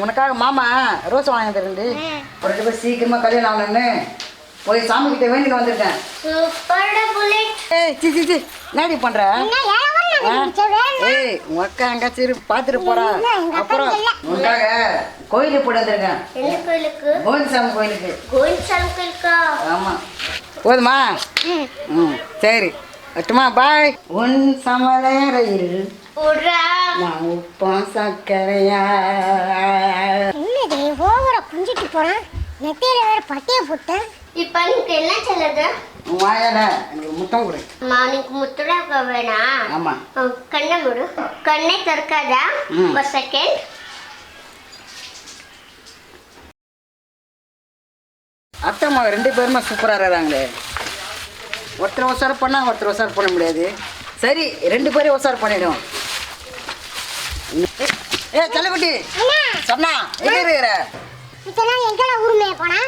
உனக்காக மாமா ரோஸ் வாங்கி ரெண்டு. பேர் சீக்கிரமா கல்யாணம் ஆகணும்னு போய் சாமி கிட்ட வேண்டிட்டு வந்திருக்கேன். ஏய் சி சி சி என்னடி பண்ற? ஏய் உங்க அக்கா போறா அப்புறம் இல்ல. உனக்காக கோயிலுக்கு போட்டு வந்திருக்கேன். கோயிலுக்கு? கோவிந்தசாமி கோயிலுக்கு. கோயில் கோயிலுக்கா? ஆமா. போதுமா? ம். சரி. வட்டுமா பாய் உன் உட்ரா நான் உப்பம் சர்க்கரையா என்னது ஓவரா குஞ்சிட்டு போறான்? நெத்தியில வேற பட்டிய போட்டேன். இப்போ எனக்கு என்ன சொல்லுது? வாயால எனக்கு முத்தம் கொடு. வேணாம் ஆமா. கண்ணை மூடு. கண்ணை திறக்காதா. ஒரு செகண்ட் அத்தை அம்மா ரெண்டு பேருமே சூப்பராக இருக்கிறாங்களே. ஒருத்தர் ஒசார் பண்ணா ஒருத்தர் ஒசார் பண்ண முடியாது. சரி ரெண்டு பேரும் ஒசார் பண்ணிடும். ஏ செல்லக்குட்டி. சொன்னா எங்க இருக்கிற? இதெல்லாம் எங்கெல்லாம் ஊருமே போனா?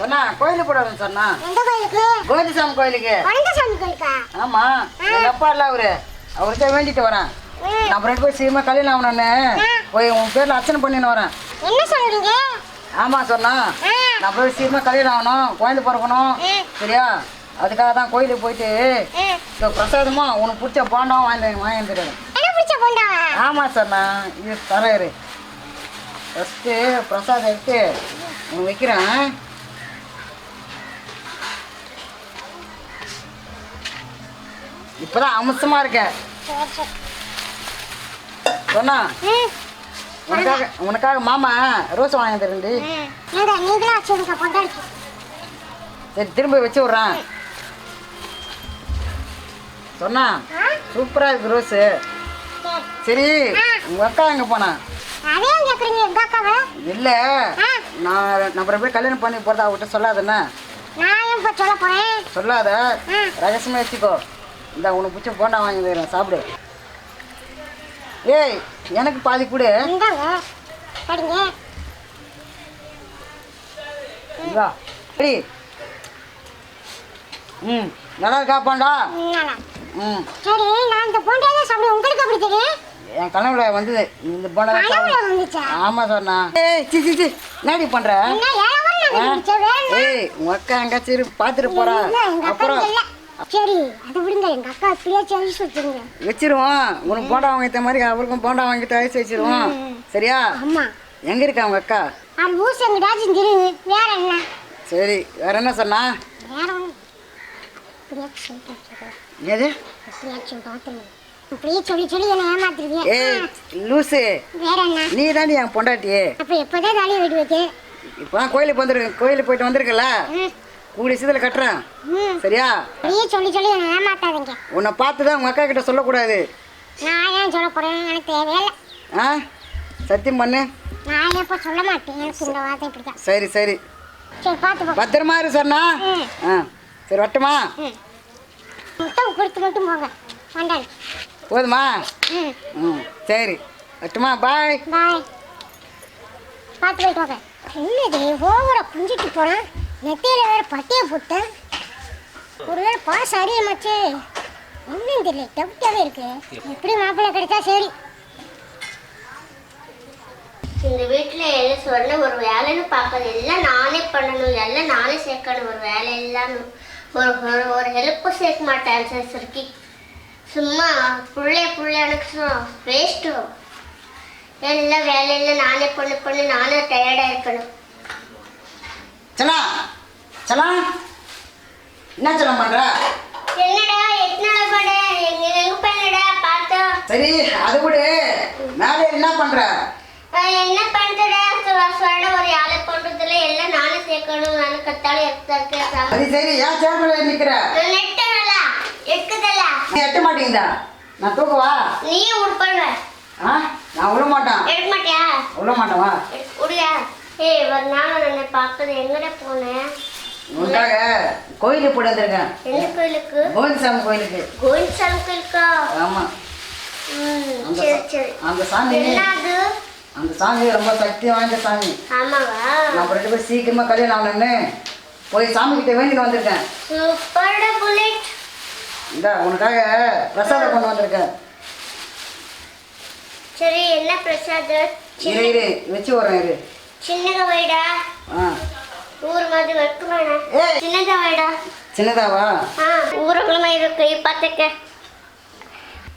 சொன்னா கோயிலுக்கு போடணும் சொன்னா. எந்த கோயிலுக்கு? கோவிந்தசாமி கோயிலுக்கு. குழந்தைசாமி கோயிலுக்கா? ஆமா. எங்க அப்பா இல்ல அவரு. அவர்கிட்ட வேண்டிட்டு வரேன். நான் ரெண்டு பேரும் சீக்கிரமா கல்யாணம் ஆகணும்னு போய் உன் பேர்ல அர்ச்சனை பண்ணின்னு வரேன். என்ன சொல்றீங்க? ஆமா சொன்னா. நான் போய் சீக்கிரமா கல்யாணம் ஆகணும். குழந்தை பிறக்கணும். சரியா? அதுக்காக தான் கோயிலுக்கு போயிட்டு பிரசாதமா உனக்கு பிடிச்ச பாண்டம் வாங்கி வாங்கி ஆமா சொன்னா இது தரேரு ஃபஸ்ட்டு பிரசாதம் எடுத்து வைக்கிறேன். இப்போதான் அம்சமா இருக்க. சரி சரி சொன்னா உனக்காக உனக்காக மாமா ரோஸ் வாங்கி பொண்டாடிக்கு சரி திரும்ப வச்சு விட்றேன். சொன்னா சூப்பராக இருக்கு ரோஸு. சரி உங்கள் அக்கா எங்கே போனா? இல்லை. நான் நம்ம போய் கல்யாணம் பண்ணி போகிறதா அவகிட்ட சொல்லாதண்ணா சொல்லாத. ம். ரகசியமாக வச்சுக்கோ. இந்த உனக்கு பிடிச்ச போண்டா வாங்கி தரேன். சாப்பிடு. ஏய் எனக்கு பாதி கொடு. சரி ம் நல்லா இருக்கா பாண்டா? சரி நான் இந்த போண்டா தான் சாப்பிடுவேன். உங்களுக்கு எப்படி தெரியும்? என் கனவுல வந்தது. இந்த போண்டா தான் ஆமா சொன்னா. ஏய் சி சி சி. என்னடி பண்ற? ஏய் உங்க அக்கா எங்காச்சும் இரு, பார்த்துட்டு போறா. எங்க அப்புறம். சரி அது விடுங்க. எங்க அக்கா இப்படியே செஞ்சு வச்சுருங்க வச்சிருவோம். உனக்கு போண்டா வாங்கிட்ட மாதிரி அவருக்கும் போண்டா வாங்கிட்டு அழைச்சி வச்சிருவோம். சரியா? ஆமா. எங்க இருக்கா உங்க அக்கா? அது ஊசி தெரியுது. வேற என்ன? சரி வேற என்ன சொன்னா? வேற எது இப்படியே சொல்லி சொல்லி என்னை ஏமாத்துறீங்க. ஏய் லூசு. வேற என்ன நீ என் பொண்டாட்டி அப்ப எப்போதான் தாலியை வெடி வைக்க? இப்போ கோயிலுக்கு வந்துருக்கு கோயிலுக்கு போயிட்டு வந்திருக்கல? ம். கூடி சீதல கட்டுறேன். ம். சரியா? அப்படியே சொல்லி சொல்லி என்னை ஏமாத்தாதீங்க. உன்னை பார்த்து தான் உங்க அக்கா கிட்ட சொல்லக்கூடாது. நான் ஏன் சொல்ல போறேன் எனக்கு தேவையில்லை. ஆ? சத்தியம் பண்ணு. நான் எப்போ சொல்ல மாட்டேன்? எனக்கு இந்த வார்த்தை இப்படி தான் சரி சரி. சரி பார்த்து பத்திரமா இரு சொன்னா. ஆ. சரி வட்டமா கொடுத்து மட்டும் போங்க. வண்டாள் போதுமா? ம். சரி. வட்டுமா பாய். பாய். பார்த்து போயிட்டு வாங்க. என்னது ஓவரா குஞ்சிட்டு போகிறேன் நெத்தியில வேற பட்டியை போட்டேன். ஒருவேளை பாஸ் அறியமாச்சு ஒன்றும் தெரியல டவுட்டாகவே இருக்கு. எப்படி மாப்பிள்ளை கிடைச்சா சரி. இந்த வீட்டில் எல்லாம் சொன்ன ஒரு வேலைன்னு பார்க்கறது எல்லாம் நானே பண்ணணும். எல்லாம் நானே சேர்க்கணும். ஒரு வேலை எல்லாம் ஒரு ஒரு ஒரு ஹெல்ப்பும் சேர்க்க மாட்டேன் சார் சுருக்கி சும்மா புள்ளைய புள்ளையானுக்கு வேஸ்ட்டு எல்லாம் வேலையெல்லாம் நானே பண்ணி பண்ணி நானே டயர்டாக இருக்கணும். சலா சலா என்ன சலம் பண்ற? என்னடா எத்தனை பட எங்க எங்க பண்ணடா பார்த்தோம்? சரி அது விடு மேலே என்ன பண்ற? அஹ் என்ன சொல்ல ஒரு ஆளை பண்றதுல எல்லாம் நானே சேர்க்கணும் நானே கத்தாலும் எடுத்து அது சரி ஏன் சேர்மல நிக்கிற? நெட்டல எடுக்குதல்ல நீ எட்ட மாட்டீங்கடா நான் தூக்கவா? நீயும் உட்படுவ ஆ நான் விட மாட்டேன். எடுக்க மாட்டியா? விட மாட்டேன் வா. உடியா ஏய் ஒரு நாள் உன்னை பார்க்கறது எங்கடா போனேன் கோயிலுக்கு போட்டு வந்திருக்கேன். எந்த கோயிலுக்கு? கோவிந்தசாமி கோயிலுக்கு. கோயில் சலுக்கா ஆமா. சரி சரி. அந்த சாமி. என்ன அந்த சாமி ரொம்ப சக்தி வாய்ந்த சாமி. நம்ம ரெண்டு பேரும் சீக்கிரமா கல்யாணம் ஆகணும்னு போய் சாமி கிட்ட வேண்டிட்டு வந்திருக்கேன். இந்த உனக்காக பிரசாதம் கொண்டு வந்திருக்கேன். சரி என்ன பிரசாதம்? இரு இரு வச்சு வரேன் இரு. சின்னதா வைடா. ஆ. ஊர் மாதிரி ஏய். சின்னதா வைடா. சின்னதாவா? ஊருக்குள்ள இருக்கு பார்த்துக்க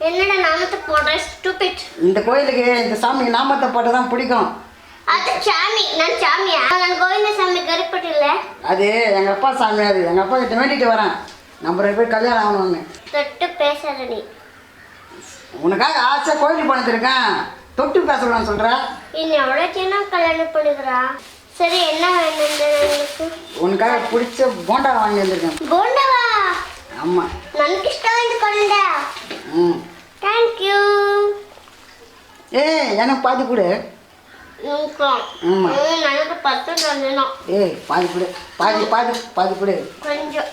என்னடா நாமத்தை போடுற ஸ்டூபிட் இந்த கோயிலுக்கு இந்த சாமிக்கு நாமத்தை போட்டு தான் பிடிக்கும். அது சாமி நான் சாமியா? நான் கோவிந்த சாமி கருப்பட்டு இல்லை அது எங்க அப்பா சாமி அது எங்க அப்பா கிட்ட வேண்டிட்டு வரேன். நம்ம ரெண்டு பேர் கல்யாணம் ஆகணும்னு. தொட்டு பேசாத நீ. உனக்காக ஆசை கோயிலுக்கு பண்ணிருக்கேன் தொட்டு பேசலாம்னு சொல்ற? என்ன எவ்வளோ சின்ன கல்யாணம் பண்ணுகிறா சரி என்ன வேணும் உனக்காக பிடிச்ச போண்டா வாங்கி வந்திருக்கேன். போண்டாவா? ஆமாம் நமக்கு இஷ்டம் வந்து கொண்டா ம். தேங்க்யூ ஏ எனக்கு பாதி கொடு. ஏய் பாதி கொடு. பாதி பாதி பாதி கொஞ்சம்.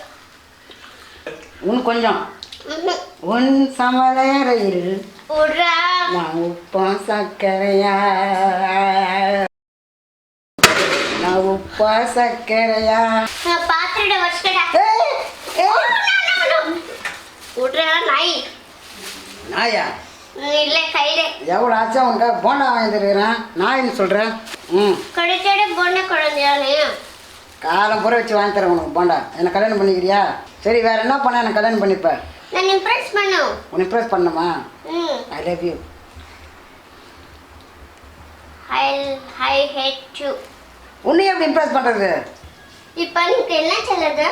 உன் கொஞ்சம். உன் சமலேரையில் நான் உப்பம் சக்கரையா நான் உப்பா சக்கரையா பாத்திரம் நாய். நாயா? இல்லை கையில். எவ்வளோ ஆச்சா உன்கிட்ட போண்டா வாங்கி தருக்கிறேன் நாயின்னு சொல்கிறேன் ம். கிடைச்சோட போண்டா குழந்தையானே காலம் பூரா வச்சு வாங்கி தரேன் உனக்கு போண்டா. என்னை கல்யாணம் பண்ணிக்கிறியா? சரி வேற என்ன பண்ண? எனக்கு கல்யாணம் பண்ணிப்பேன் நான் இம்ப்ரெஸ் பண்ணும் உன்னை இம்ப்ரெஸ் பண்ணுமா ம். I love you I I hate you உன்னை எப்படி இம்ப்ரெஸ் பண்ணுறது இப்ப நீங்க என்ன சொல்லுது?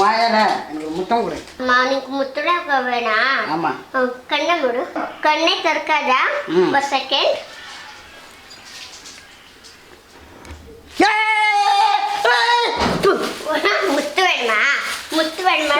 வாயால எனக்கு முத்தம் கொடு. அம்மா நீங்க முத்தம் வேணா? ஆமா. கண்ணை மூடு. கண்ணை திறக்காத? ஒரு செகண்ட் முத்து வேணுமா? முத்து வேணுமா?